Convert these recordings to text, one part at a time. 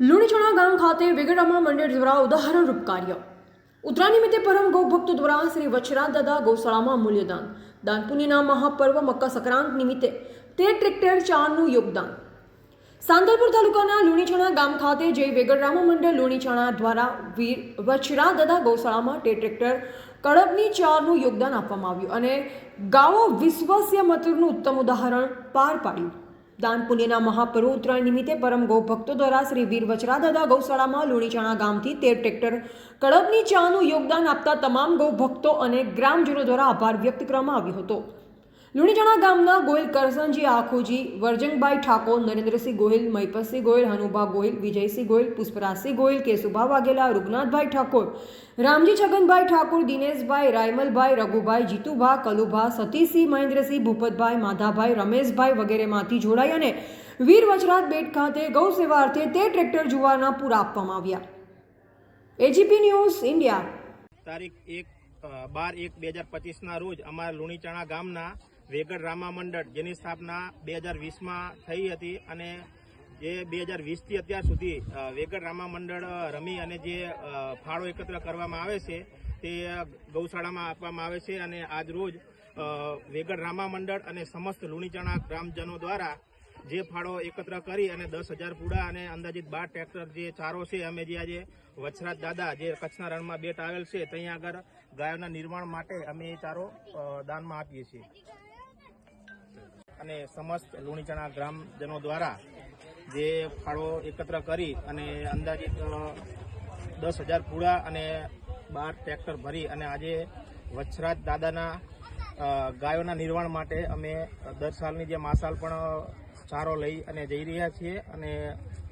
લુણીચણા ગામ ખાતે વિગડામા મંડળ દ્વારા ઉદાહરણરૂપ કાર્ય ઉત્તરા નિમિત્તે પરમ ગૌભક્તો દ્વારા શ્રી વચરા દાદા ગૌશાળામાં મૂલ્યદાન. દાન પુણ્યના મહાપર્વ મકર સંક્રાંત નિમિત્તે તેર ટ્રેક્ટર ચારનું યોગદાન. સાંદલપુર તાલુકાના લુણીછણા ગામ ખાતે જય વેગડરામા મંડળ લુણીછણા દ્વારા વીર વચરા દાદા ગૌશાળામાં તે ટ્રેક્ટર કડબની ચારનું યોગદાન આપવામાં આવ્યું અને ગાવો વિશ્વસ્ય મતનું ઉત્તમ ઉદાહરણ પાર પાડ્યું. દાન પુણ્યના મહાપર્વ ઉત્તરાયણ નિમિત્તે પરમ ગૌ ભક્તો દ્વારા શ્રી વીર વચરા દાદા ગૌશાળામાં લુણીચાણા ગામથી તેર ટ્રેક્ટર કડબની ચાનું યોગદાન આપતા તમામ ગૌ ભક્તો અને ગ્રામજનો દ્વારા આભાર વ્યક્ત કરવામાં આવ્યો હતો. લુણીચણા ગામના ગોહિલ કરસનજી આખુજી વર્જંગભાઈ ઠાકોર, નરેન્દ્રસિંહ ગોહિલ, મહિપતસિંહ ગોહિલ, હનુભા ગોહિલ, વિજયસિંહ ગોહિલ, પુષ્પરાજસિંહ ગોહિલ, કેશુભા વાઘેલા, રૂગનાથભાઈ ઠાકોર, રામજી છગનભાઈ ઠાકોર, દિનેશભાઈ, રાયમલભાઈ, રઘુભાઈ, જીતુભા, કલુભા, સતીશસિંહ, મહેન્દ્રસિંહ, ભૂપતભાઈ, માધાભાઈ, રમેશભાઈ વગેરેમાંથી જોડાઈ અને વીર વજરાત બેટ ખાતે ગૌ સેવા અર્થે તે ટ્રેક્ટર જુવાના પૂરા આપવામાં આવ્યા. એજીપી ન્યૂઝ ઇન્ડિયા તારીખ એક બાર એક બે હજાર પચીસના રોજ અમારા લુણીચણા ગામના વેગડ રામા મંડળ જેની સ્થાપના બે હજાર વીસમાં થઈ હતી અને જે બે હજાર વીસથી અત્યાર સુધી વેગડ રામા મંડળ રમી અને જે ફાળો એકત્ર કરવામાં આવે છે તે ગૌશાળામાં આપવામાં આવે છે અને આજ રોજ અ, વેગડ રામા મંડળ અને સમસ્ત લુણીચણા ગ્રામજનો દ્વારા જે ફાળો એકત્ર કરી અને દસ હજાર પૂડા અને અંદાજિત બાર ટ્રેક્ટર જે ચારો છે અમે જે આજે વચરાજ દાદા જે કચ્છના રણમાં બેટ આવેલ છે ત્યાં આગળ ગાયોના નિર્માણ માટે અમે એ ચારો દાનમાં આપીએ છીએ. અને સમસ્ત લુણીચણા ગ્રામજનો દ્વારા જે ફાળો એકત્ર કરી અને અંદાજિત દસ હજાર પૂળા અને બાર ટ્રેક્ટર ભરી અને આજે વચ્છરાજ દાદાના ગાયોના નિર્માણ માટે અમે દર સાલની જે માસાલ પણ ચારો લઈ અને જઈ રહ્યા છીએ અને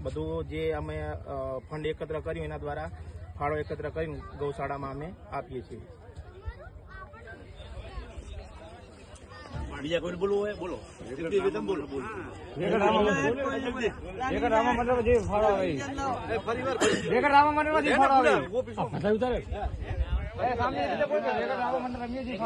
બધું જે અમે ફંડ એકત્ર કર્યું એના દ્વારા ફાળો એકત્ર કરીને ગૌશાળામાં અમે આપીએ છીએ. બીજા કોઈ બોલવું હોય બોલો. બોલો. એક રામા મંડળ જે ફાળો આવે. રામા મંડળ જે ફાળો આવે. ઉતારે. સામે રામા મંડળ રમીએ ઈ.